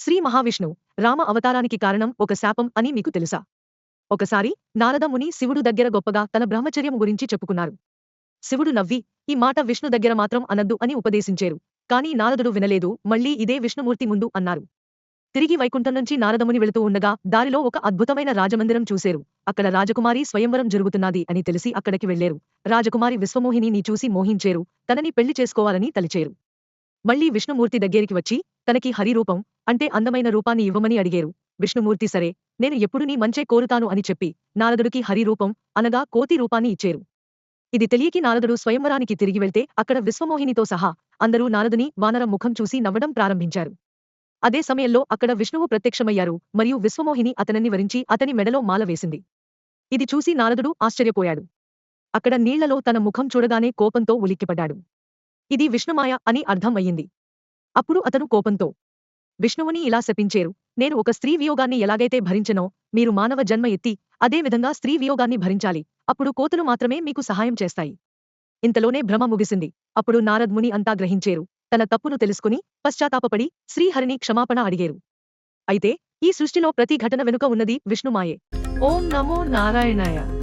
శ్రీ మహావిష్ణు రామ అవతారానికి కారణం ఒక శాపం అని మీకు తెలుసా? ఒకసారి నారదముని శివుడు దగ్గర గొప్పగా తన బ్రహ్మచర్యం గురించి చెప్పుకున్నారు. శివుడు నవ్వి ఈ మాట విష్ణు దగ్గర మాత్రం అనద్దు అని ఉపదేశించారు. కానీ నారదుడు వినలేదు మళ్ళీ ఇదే విష్ణుమూర్తి ముందు అన్నారు. తిరిగి వైకుంఠం నుంచి నారదముని వెళుతూ ఉండగా దారిలో ఒక అద్భుతమైన రాజమందిరం చూశారు. అక్కడ రాజకుమారి స్వయంవరం జరుగుతున్నది అని తెలిసి అక్కడికి వెళ్ళేరు రాజకుమారి విశ్వమోహిని చూసి మోహించేరు తనని పెళ్ళి చేసుకోవాలని తలిచేరు. మళ్ళీ విష్ణుమూర్తి దగ్గరికి వచ్చి తనకి హరిరూపం అంటే అందమైన రూపాన్ని ఇవ్వమని అడిగేరు. విష్ణుమూర్తి సరే నేను ఎప్పుడు నీ మంచే కోరుతాను అని చెప్పి నారదుడికి హరిరూపం అనగా కోతి రూపాన్ని ఇచ్చేరు. ఇది తెలియకి నారదుడు స్వయంవరానికి తిరిగి వెళ్తే అక్కడ విశ్వమోహినితో సహా అందరూ నారదుని వానర ముఖం చూసి నవ్వడం ప్రారంభించారు. అదే సమయంలో అక్కడ విష్ణువు ప్రత్యక్షమయ్యారు మరియు విశ్వమోహిని అతనిని వరించి అతని మెడలో మాల వేసింది. ఇది చూసి నారదుడు ఆశ్చర్యపోయాడు. అక్కడ నీళ్ళలో తన ముఖం చూడగానే కోపంతో ఉలిక్కిపడ్డాడు. ఇది విష్ణుమాయ అని అర్థం అయ్యింది. అప్పుడు అతను కోపంతో విష్ణువుని ఇలా శపించేరు. నేను ఒక స్త్రీ వియోగాన్ని ఎలాగైతే భరించనో మీరు మానవ జన్మ ఎత్తి అదే విధంగా స్త్రీ వియోగాన్ని భరించాలి. అప్పుడు కోతులు మాత్రమే మీకు సహాయం చేస్తాయి. ఇంతలోనే భ్రమ ముగిసింది. అప్పుడు నారద్ముని అంతా గ్రహించేరు. తన తప్పును తెలుసుకుని పశ్చాత్తాపపడి శ్రీహరిని క్షమాపణ అడిగేరు. అయితే ఈ సృష్టిలో ప్రతి ఘటన వెనుక ఉన్నది విష్ణుమాయే. ఓం నమో నారాయణాయ.